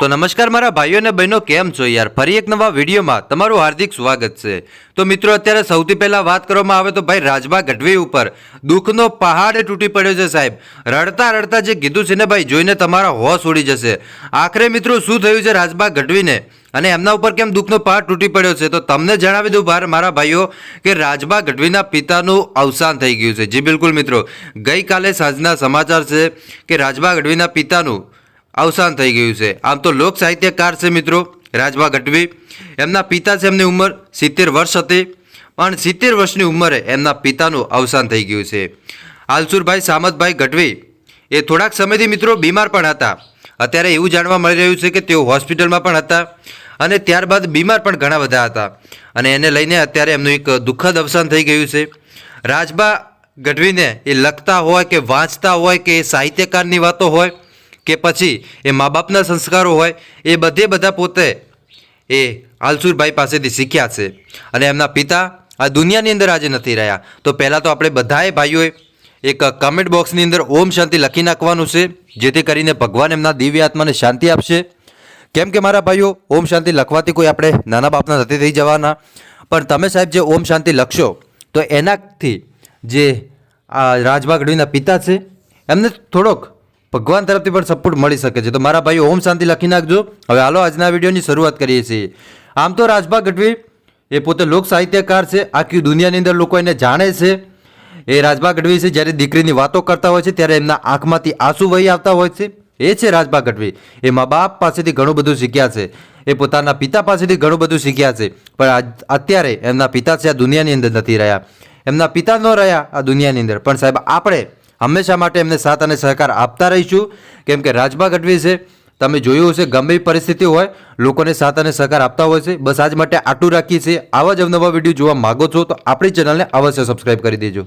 તો નમસ્કાર મારા ભાઈઓ અને બહેનો, કેમ છો યાર? ફરી એક નવા વિડીયોમાં તમારું હાર્દિક સ્વાગત છે. તો મિત્રો, અત્યારે સૌથી પહેલાં વાત કરવામાં આવે તો ભાઈ રાજભા ગઢવી ઉપર દુઃખનો પહાડ તૂટી પડ્યો છે સાહેબ. રડતા રડતા જે કીધું છે ને ભાઈ, જોઈને તમારા હોશ ઉડી જશે. આખરે મિત્રો, શું થયું છે રાજભા ગઢવીને? અને એમના ઉપર કેમ દુઃખનો પહાડ તૂટી પડ્યો છે? તો તમને જણાવી દઉં ભાર મારા ભાઈઓ કે રાજભા ગઢવીના પિતાનું અવસાન થઈ ગયું છે. જી બિલકુલ મિત્રો. ગઈકાલે સાંજના સમાચાર છે કે રાજભા ગઢવીના પિતાનું અવસાન થઈ ગયું છે. આમ તો લોક સાહિત્યકાર છે મિત્રો, રાજભા ગઢવી. એમના પિતા છે એમની ઉંમર સિત્તેર વર્ષ હતી, પણ સિત્તેર વર્ષની ઉંમરે એમના પિતાનું અવસાન થઈ ગયું છે. આલસુરભાઈ સામતભાઈ ગઢવી એ થોડાક સમયથી મિત્રો બીમાર પણ હતા. અત્યારે એવું જાણવા મળી રહ્યું છે કે તેઓ હોસ્પિટલમાં પણ હતા અને ત્યારબાદ બીમાર પણ ઘણા બધા હતા. અને એને લઈને અત્યારે એમનું એક દુઃખદ અવસાન થઈ ગયું છે. રાજભા ગઢવીને એ લખતા હોય કે વાંચતા હોય કે સાહિત્યકારની વાતો હોય કે પછી એ મા બાપના સંસ્કારો હોય, એ બધે બધા પોતે એ આલસુરભાઈ પાસેથી શીખ્યા છે. અને એમના પિતા આ દુનિયાની અંદર આજે નથી રહ્યા. તો પહેલાં તો આપણે બધાએ ભાઈઓએ એક કમેન્ટ બોક્સની અંદર ઓમ શાંતિ લખી નાખવાનું છે, જેથી કરીને ભગવાન એમના દિવ્ય આત્માને શાંતિ આપશે. કેમ કે મારા ભાઈઓ, ઓમ શાંતિ લખવાથી કોઈ આપણે નાના બાપના નથી થઈ જવાના. પણ તમે સાહેબ જે ઓમ શાંતિ લખશો, તો એનાથી જે આ રાજભા ગઢવીના પિતા છે, એમને થોડોક ભગવાન તરફથી પણ સપોર્ટ મળી શકે છે. તો મારા ભાઈ ઓમ શાંતિ લખી નાખજો. હવે હાલો આજના વિડીયોની શરૂઆત કરીએ છીએ. આમ તો રાજભા ગઢવી એ પોતે લોક સાહિત્યકાર છે. આખી દુનિયાની અંદર લોકો એને જાણે છે. એ રાજભા ગઢવી છે, જ્યારે દીકરીની વાતો કરતા હોય છે, ત્યારે એમના આંખમાંથી આંસુ વહી આવતા હોય છે. એ છે રાજભા ગઢવી. એ મા બાપ પાસેથી ઘણું બધું શીખ્યા છે. એ પોતાના પિતા પાસેથી ઘણું બધું શીખ્યા છે. પણ અત્યારે એમના પિતા છે, આ દુનિયાની અંદર નથી રહ્યા. એમના પિતા ન રહ્યા આ દુનિયાની અંદર. પણ સાહેબ, આપણે હંમેશા માટે એમને સાથ અને સહકાર આપતા રહીશું? કેમ કે રાજભા ગઢવી છે, તમે જોયું હશે ગમે પરિસ્થિતિ હોય, લોકોને સાથ અને સહકાર આપતા હોય છે. બસ આજ માટે આટલું રાખીએ છીએ. આવા જ અવનવા વીડિયો જોવા માગો છો તો આપણી ચેનલને અવશ્ય સબસ્ક્રાઇબ કરી દેજો.